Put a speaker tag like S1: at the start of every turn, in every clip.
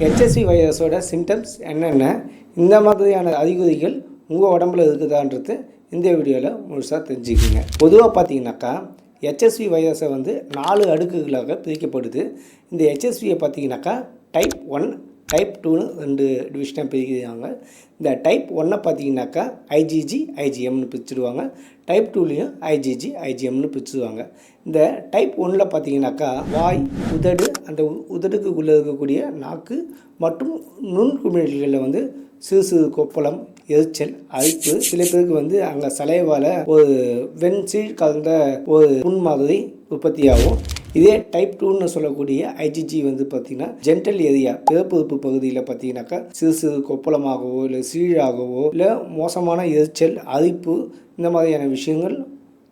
S1: HSV வைரஸோட symptoms என்னென்ன? இந்த மாதிரியான அறிகுறிகள் உங்கள் உடம்புல இருக்குதான்றது இந்த வீடியோவில் முழுசாக தெரிஞ்சுக்கிங்க. பொதுவாக பார்த்தீங்கன்னாக்கா ஹெச்எஸ்வி வைரஸை வந்து நாலு அடுக்குகளாக பிரிக்கப்படுது. இந்த ஹெச்எஸ்வியை பார்த்தீங்கன்னாக்கா டைப் ஒன் டைப் டூன்னு ரெண்டு டிவிஷனாக பிரிக்கிறாங்க. இந்த டைப் ஒன்றை பார்த்தீங்கன்னாக்கா ஐஜிஜி ஐஜிஎம்னு பிரிச்சுடுவாங்க. டைப் டூலேயும் ஐஜிஜி ஐஜிஎம்னு பிரிச்சுடுவாங்க. இந்த டைப் ஒன்றில் பார்த்தீங்கன்னாக்கா வாய் உதடு அந்த உதடுக்கு உதடுக்குள்ளே இருக்கக்கூடிய நாக்கு மற்றும் நுண்குமிழ்களில் வந்து சிறு சிறு கொப்பளம் எரிச்சல் அரிப்பு. சில பேருக்கு வந்து அங்கே சலைவால் ஒரு வெண் சீழ் கலந்த ஒரு புண் மாதிரி உற்பத்தியாகும். இதே டைப் டூன்னு சொல்லக்கூடிய ஐஜிஜி வந்து பார்த்திங்கன்னா ஜென்டல் ஏரியா பிறப்புறுப்பு பகுதியில் பார்த்தீங்கன்னாக்கா சிறு சிறு கொப்பளமாகவோ இல்லை சீழாகவோ இல்லை மோசமான எரிச்சல் அரிப்பு இந்த மாதிரியான விஷயங்கள்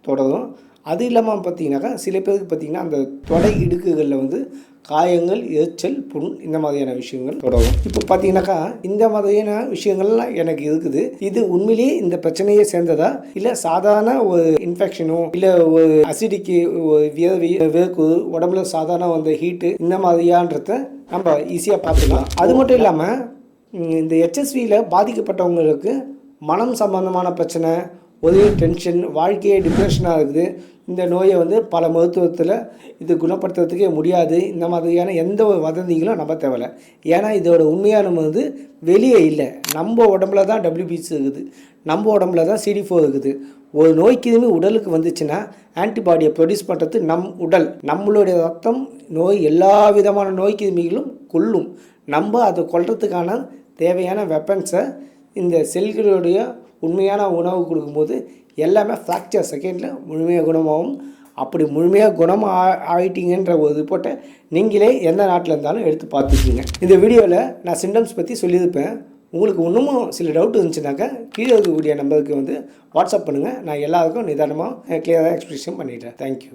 S1: தொடரும். அது இல்லாமல் பார்த்தீங்கன்னாக்கா சில பேருக்கு பார்த்தீங்கன்னா அந்த தொடை இடுக்குகளில் வந்து காயங்கள் எரிச்சல் புண் இந்த மாதிரியான விஷயங்கள் தொடரும். இப்போ பார்த்தீங்கன்னாக்கா இந்த மாதிரியான விஷயங்கள்லாம் எனக்கு இருக்குது. இது உண்மையிலேயே இந்த பிரச்சனையை சேர்ந்ததா? இல்லை சாதாரண ஒரு இன்ஃபெக்ஷனோ இல்லை ஒரு அசிடிக்கு ஒரு வியர்வை வேர்க்கு உடம்புல சாதாரண வந்த ஹீட்டு இந்த மாதிரியான்றத நம்ம ஈஸியாக பார்த்துக்கலாம். அது மட்டும் இல்லாமல் இந்த ஹெச்எஸ்வியில் பாதிக்கப்பட்டவங்களுக்கு மனம் சம்பந்தமான பிரச்சனை ஒரே டென்ஷன் வாழ்க்கையே டிப்ரெஷனாக இருக்குது. இந்த நோயை வந்து பல மருத்துவத்தில் இது குணப்படுத்துறதுக்கே முடியாது. இந்த மாதிரியான எந்த ஒரு வதந்திகளும் நம்ப தேவையில்ல. ஏன்னா இதோட உண்மையான வந்து வெளியே இல்லை. நம்ம உடம்புல தான் டபிள்யூபிசி இருக்குது. நம்ம உடம்புல தான் சிடி ஃபோர் இருக்குது. ஒரு நோய் கிருமி உடலுக்கு வந்துச்சுன்னா ஆன்டிபாடியை ப்ரொடியூஸ் பண்ணுறது நம் உடல். நம்மளுடைய ரத்தம் நோய் எல்லா விதமான நோய் கிருமிகளும் கொல்லும் நம்ம அதை கொல்றதுக்கான தேவையான வெப்பன்ஸை இந்த செல்களுடைய உண்மையான உணவு கொடுக்கும்போது எல்லாமே ஃப்ராக்சர் செகண்டில் முழுமையாக குணமாகும். அப்படி முழுமையாக குணம் ஆ- ஆயிட்டீங்கன்ற ஒரு ரிப்போர்ட்டை நீங்களே எந்த நாட்டில் இருந்தாலும் எடுத்து பார்த்துக்கிங்க. இந்த வீடியோவில் நான் சிம்டம்ஸ் பற்றி சொல்லியிருப்பேன். உங்களுக்கு இன்னமும் சில டவுட் இருந்துச்சுனாக்கா கீழே இருக்கக்கூடிய நம்பருக்கு வந்து வாட்ஸ்அப் பண்ணுங்கள் நான் எல்லாருக்கும் நிதானமாக கிளியராக எக்ஸ்பிளேஷன் பண்ணிடுறேன். தேங்க்யூ